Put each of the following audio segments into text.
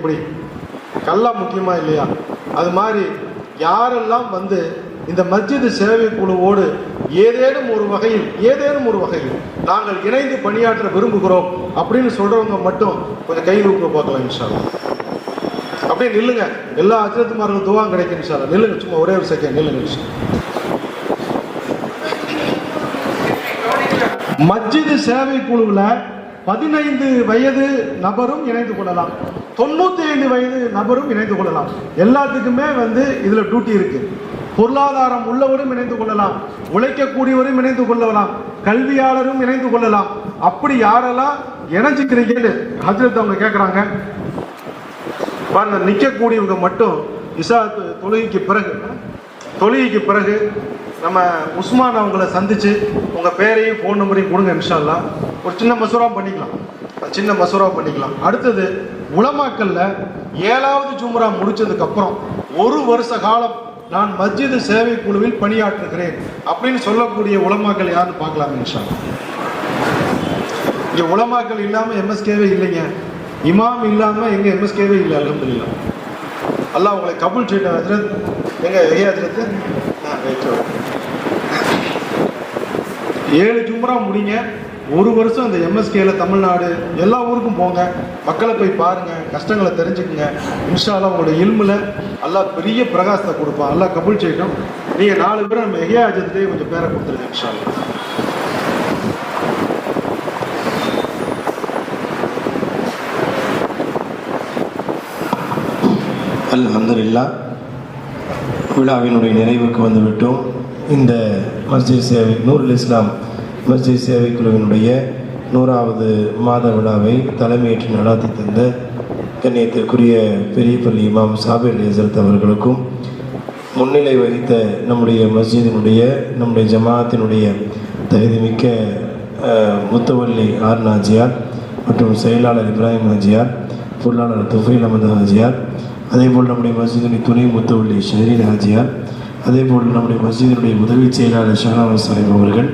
எப்படி? கல்லா முக்கியமா இல்லையா? அது மாதிரி யாரெல்லாம் வந்து இந்த மஸ்ஜித் சேவை குழுவோடு ஏதேனும் ஒரு வகையில் ஏதேனும் ஒரு வகையில் நாங்கள் இணைந்து பணியாற்ற விரும்புகிறோம் அப்படின்னு சொல்றவங்க மட்டும் கொஞ்சம் கை ஊக்க பார்க்கலாம் இன்ஷா அப்படியே நில்லுங்க. எல்லா அஜரத்துமார்களும் துவா கிடைக்கும் இன்ஷா நில்லுங்க சும்மா ஒரே ஒரு செகண்ட் நில்லுங்க இன்ஷா மஸ்ஜித் சேவை குழுவில் பதினைந்து வயது நபரும் இணைந்து கொள்ளலாம். தொண்ணூத்தி ஐந்து வயது நபரும் இணைந்து கொள்ளலாம். எல்லாத்துக்குமே வந்து இதுல டியூட்டி இருக்கு. பொருளாதாரம் உள்ளவரும் இணைந்து கொள்ளலாம். உழைக்கக்கூடியவரும் இணைந்து கொள்ளலாம். கல்வியாளரும் இணைந்து கொள்ளலாம். அப்படி யாரெல்லாம் இணைஞ்சுக்கிறீங்கன்னு ஹஜரத் அவங்க கேட்குறாங்க பாருங்க நிற்கக்கூடியவங்க மட்டும் இசா தொழுகைக்கு பிறகு தொழுகைக்கு பிறகு நம்ம உஸ்மான் அவங்கள சந்திச்சு உங்கள் பேரையும் ஃபோன் நம்பரையும் கொடுங்க இன்ஷால்லாம் ஒரு சின்ன மசூரா பண்ணிக்கலாம். சின்ன மசூரா பண்ணிக்கலாம். அடுத்தது உலமாக்கல்ல ஏழாவது ஜும்ரா முடிச்சதுக்கப்புறம் ஒரு வருஷ காலம் நான் மஸ்ஜிது சேவை குழுவில் பணியாற்றுகிறேன் அப்படின்னு சொல்லக்கூடிய உலமாக்கள் யாருன்னு பார்க்கலாம் இன்ஷா இங்கே உலமாக்கள் இல்லாமல் எம்எஸ்கேவே இல்லைங்க. இமாம் இல்லாமல் எங்கள் எம்எஸ்கேவே இல்லை அல்ஹம்துலில்லாஹ். அல்லாஹ் உங்களை கபூல் செய்யட்டும் ஹஜ்ரத் எங்க ஏழு ஜும்ரா முடிங்க. ஒரு வருஷம் இந்த எம்எஸ்கேல தமிழ்நாடு எல்லா ஊருக்கும் போங்க. மக்களை போய் பாருங்க கஷ்டங்களை தெரிஞ்சுக்குங்க. இன்ஷா அல்லாஹ் உங்களுடைய இல்முல பெரிய பிரகாசத்தை கொடுப்பான். நல்லா கபூல் செய்யட்டும். நீங்க நாலு பேரும் நம்ம எகே ஹஜ்ரத்துலேயே கொஞ்சம் பேரை கொடுத்துருங்க இன்ஷா அல்லாஹ் அல்ஹம்துலில்லா விழாவினுடைய நிறைவுக்கு வந்துவிட்டோம். இந்த மஸ்ஜித் சேவை நூருல் இஸ்லாம் மஸ்ஜித் சேவை குழுவினுடைய நூறாவது மாத விழாவை தலைமையேற்று நடாத்தி தந்த கண்ணியத்திற்குரிய பெரிய பள்ளி இமாம் சாபிர் ஹசரத் அவர்களுக்கும் முன்னிலை வகித்த நம்முடைய மஸ்ஜிதினுடைய நம்முடைய ஜமாத்தினுடைய தகுதிமிக்க முத்தவல்லி ஆர் நாஜியார் மற்றும் செயலாளர் இப்ராஹிம் ஹாஜியார் பொருளாளர் துஃபைல் அமது ஹாஜியார் அதேபோல் நம்முடைய மஸ்ஜிதினுடைய துணை முத்தவல்லி ஷெரீன் ஹாஜியார் அதே போல் நம்முடைய மஸ்ஜிதினுடைய உதவி செயலாளர் ஷஹனாவ் சாஹிப் அவர்கள்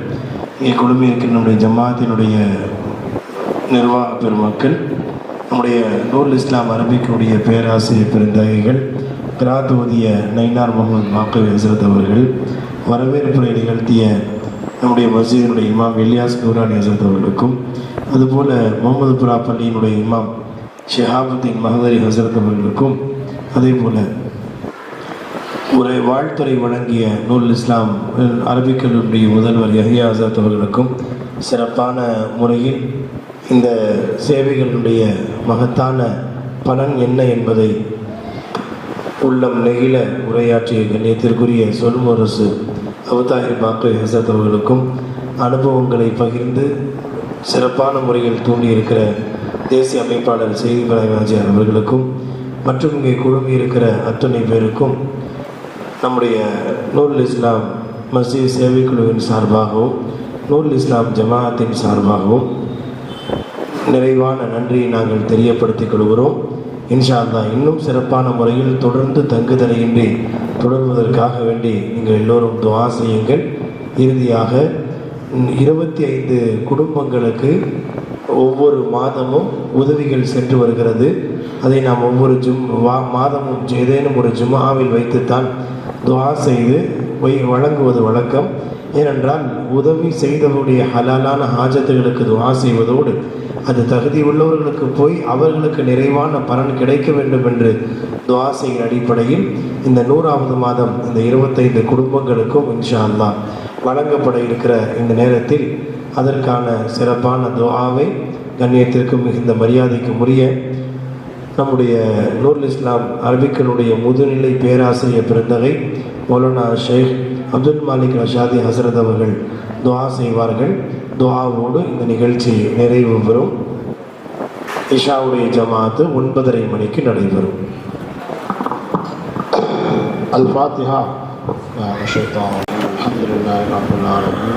இங்கே குழுமி இருக்கிற நம்முடைய ஜமாத்தினுடைய நிர்வாக பெருமக்கள் நம்முடைய நூல் இஸ்லாம் அரபிக்குடைய பேராசிரியர் பெருந்தகைகள் கிராத் ஓதிய நைனார் முகமது மாக்கவி ஹசரத் அவர்கள் வரவேற்புரை நிகழ்த்திய நம்முடைய மஸ்ஜிதினுடைய இமாம் இலியாஸ் நூரானி ஹசரத் அவர்களுக்கும் அதுபோல் முகமதுபுரா பள்ளியினுடைய இமாம் ஷிஹாபுத்தீன் மஹதரி ஹசரத் அவர்களுக்கும் அதே போல் ஒரு வாழ்த்துறை வழங்கிய நூல் இஸ்லாம் அரபிக் முதல்வர் யஹியா ஆசாத் அவர்களுக்கும் சிறப்பான முறையில் இந்த சேவைகளுடைய மகத்தான பலன் என்ன என்பதை உள்ளம் நெகிழ உரையாற்றிய கண்ணியத்திற்குரிய சொல்முரசு அபுதாஹிர் பாக்கு ஹசத் அவர்களுக்கும் அனுபவங்களை பகிர்ந்து சிறப்பான முறையில் தூண்டியிருக்கிற தேசிய அமைப்பாளர் செய்தி பரவாஜியார் அவர்களுக்கும் மற்றும் இங்கே குழுமியிருக்கிற அத்தனை பேருக்கும் நம்முடைய நூல் இஸ்லாம் மஸ்ஜித் சேவைக்குழுவின் சார்பாகவும் நூல் இஸ்லாம் ஜமாஅத்தின் சார்பாகவும் நிறைவான நன்றியை நாங்கள் தெரியப்படுத்திக் கொள்கிறோம். இன்ஷா இன்னும் சிறப்பான முறையில் தொடர்ந்து தங்குதலையின்றி தொடர்வதற்காக வேண்டி நீங்கள் எல்லோரும் துவா செய்யுங்கள். இறுதியாக இருபத்தி ஐந்து குடும்பங்களுக்கு ஒவ்வொரு மாதமும் உதவிகள் சென்று வருகிறது. அதை நாம் ஒவ்வொரு ஜும் வா மாதமும் ஏதேனும் ஒரு ஜும்மாவில் வைத்துத்தான் துவா செய்து போய் வழங்குவது வழக்கம். ஏனென்றால் உதவி செய்தவருடைய ஹலாலான ஹாஜத்துகளுக்கு துவா செய்வதோடு அது தகுதி உள்ளவர்களுக்கு போய் அவர்களுக்கு நிறைவான பலன் கிடைக்க வேண்டும் என்று துவா செய்கிற அடிப்படையில் இந்த நூறாவது மாதம் இந்த இருபத்தைந்து குடும்பங்களுக்கும் இன்ஷா அல்லாஹ் வழங்கப்பட இருக்கிற இந்த நேரத்தில் அதற்கான சிறப்பான துவாவை கண்ணியத்திற்கும் மிகுந்த மரியாதைக்கு உரிய நம்முடைய நூருல் இஸ்லாம் அரபிக்கனுடைய முதுநிலை பேராசிரியர் பிறந்தகை மௌலானா ஷேக் அப்துல் மாலிக் ரஷாதி ஹசரத் அவர்கள் துஆ செய்வார்கள் துஆவோடு இந்த நிகழ்ச்சி நிறைவு பெறும் இஷாவுடைய ஜமாத்து ஒன்பதரை மணிக்கு நடைபெறும் الفاتحة يا الشيطان الرجيم. الحمد لله رب العالمين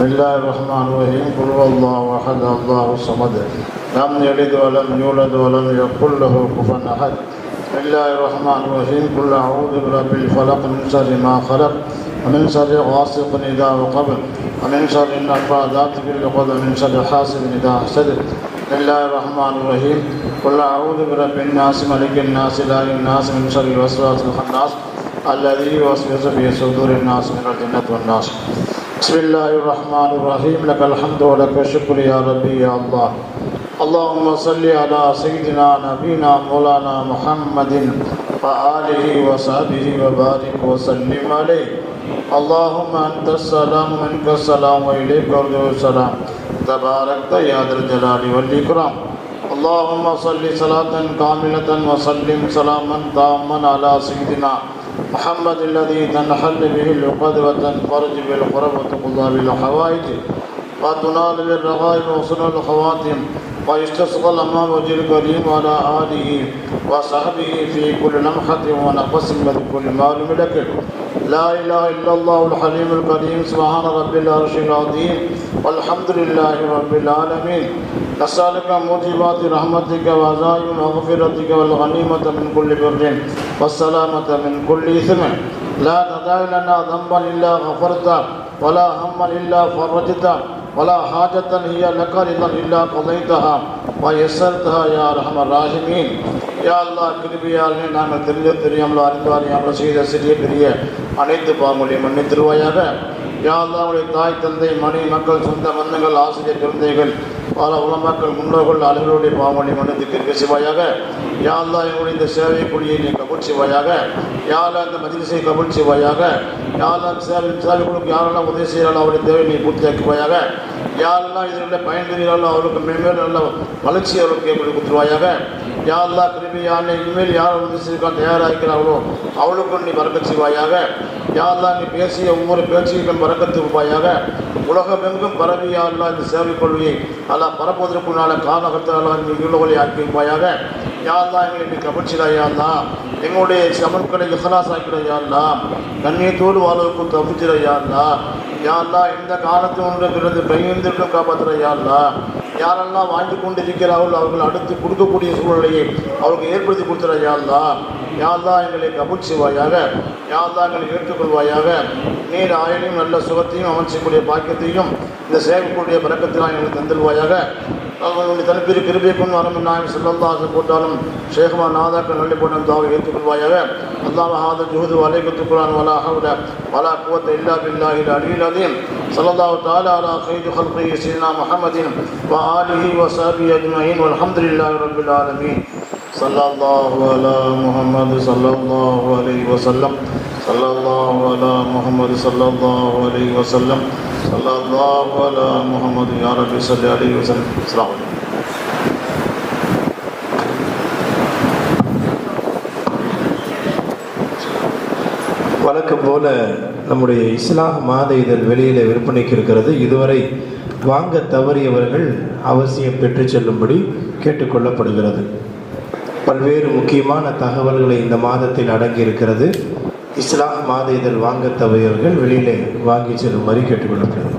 الله الرحمن الرحيم قل الله احد الله الصمد لم يلد ولم يولد ولم يكن له كفوا احد بسم الله الرحمن الرحيم قل اعوذ برب الفلق من شر ما خلق ومن شر غاسق اذا وقب ومن شر النفاذات في العقد ومن شر حاسد اذا حسد بسم الله الرحمن الرحيم قل اعوذ برب الناس ملك الناس اله الناس من شر الوسواس الخناس الذي يوسوس في صدور الناس من الجنه والناس بسم الله الرحمن الرحيم. لك الحمد ولك الشكر يا ربي يا الله. اللهم صل على سيدنا نبينا مولانا محمد وآله وصحبه وبارك وسلم عليه. اللهم أنت السلام منك السلام وإليك أرجو السلام. تباركت يا ذا الجلال والإكرام. اللهم صل صلاة كاملة وسلم سلاما تاما على سيدنا محمد الذي تنحل به العقد وتنفرج بالقرب وتقضى بالحوائج وتنال بالرغائب وصل الخواتم ويستسقى الأمام وجه الكريم وعلى آله وصحبه في كل لمحة ونفس بكل مال لك لا إله إلا الله الحليم الكريم سبحان رب العرش العظيم والحمد لله رب العالمين. نسألك موجبات رحمتك وعزائم مغفرتك والغنيمة من كل بر والسلامة من كل إثم. لا تدع لنا ذنبا إلا غفرته ولا هما إلا فرجته. ولا حاجة هي لك رضا إلا قضيتها ويسرتها يا أرحم الراحمين யா அல்லாஹ் கிருபியாலே நாங்கள் தெரிஞ்ச தெரியாமலோ அறிந்தோ அறியாமலோ செய்த சிறிய பெரிய அனைத்து பாவங்களையும் மன்னித்திருவாயாக யா தாய் தந்தை மணி மக்கள் சொந்த பந்தங்கள் ஆசிரியர் குழந்தைகள் பல உலமாக்கள் முன்னோர்கள் அலுவலுடைய பாவங்களை மன்னித்து கிருப்பி செய்வாயாக எங்களுடைய இந்த சேவை குழியை நீ கபூல் செய்வாயாக. இந்த மதிசை கபூல் செய்வாயாக. யா சேவை சேவை யாரெல்லாம் உதவி செய்கிறாலும் அவருடைய தேவை நீ பூர்த்தியாக்குவாயாக. யாரெல்லாம் இதில் பயன்பெறுகிறாலும் அவருக்கு மேன்மேலும் நல்ல வளர்ச்சி அவருக்கு ஏற்படுத்தி கொடுத்துருவாயாக. யாரெல்லாம் கிருமி கிருபியான இனிமேல் யார் உதவி செய்ய தயாராகிறார்களோ அவளுக்கும் நீ வரக்கச் செய்வாயாக. யா நீ பேசிய ஒவ்வொரு பேச்சுக்கும் வரக்கத்து இருப்பாயாக உலகமெங்கும் பரவி அல்லா இந்த சேவை கொள்கையை அல்லா பரப்புவதற்குள்ளான காலகத்தால் நீ உள்ளவர்களை ஆக்கி இருப்பாயாக யா எங்களை நீ கபட்சிடா யா எங்களுடைய சமர்களை இஹலாஸ் ஆக்கிட யா அல்லா கண்ணியத்தோடு வாழ்வதற்கு யா இந்த காலத்து ஒன்றுங்கிறது பிறந்து பயந்துட்டும் காப்பாற்றுற யா யாரெல்லாம் வாங்கி கொண்டு இருக்கிறார்கள் அவர்கள் அடுத்து கொடுக்கக்கூடிய சூழ்நிலையை அவருக்கு ஏற்படுத்தி கொடுத்துற யாழ்லா யாழ்லா எங்களை கபூல் செய்வாயாக. யாழ்லா எங்களை ஏற்றுக்கொள்வாயாக. நீர் ஆயிலையும் நல்ல சுகத்தையும் அமைச்சக்கூடிய பாக்கியத்தையும் இந்த சேவைக்குடைய பறக்கத்தினால் எங்களுக்கு தந்துடுவாயாக அவர்களுடைய தனிப்பிற்கு கிருபை கொண்டு வரும் நாயம் செல்லல்லாசு போட்டாலும் ஷேகுமா நாதாக்கள் நல்லி போட்டாலும் தாவை ஏற்றுக்கொள்வாயாக அல்லாம ஹாத ஜுஹது வலைக்கு குரான் வலா ஹவுல வலா குவத்த இல்லா பில்லாஹி அலில் அதீம் சல்லல்லாஹு தஆலா அலா خير خلقه سيدنا محمد وآله وصحبه أجمعين والحمد لله رب العالمين صلى الله على محمد صلى الله عليه وسلم صلى الله على محمد صلى الله عليه وسلم صلى الله على محمد يا رب صل عليه وسلم السلام عليكم வழக்கம் போல நம்முடைய இஸ்லாம் மாத இதழ் வெளியில் விற்பனைக்கு இருக்கிறது இதுவரை வாங்க தவறியவர்கள் அவசியம் பெற்றுச் செல்லும்படி கேட்டுக்கொள்ளப்படுகிறது பல்வேறு முக்கியமான தகவல்களை இந்த மாதத்தில் அடங்கி இருக்கிறது இஸ்லாம் மாத இதழ் வாங்க தவையவர்கள் வெளியிலே வாங்கி செல்லும்படி கேட்டுக்கொள்ளப்படுகிறது.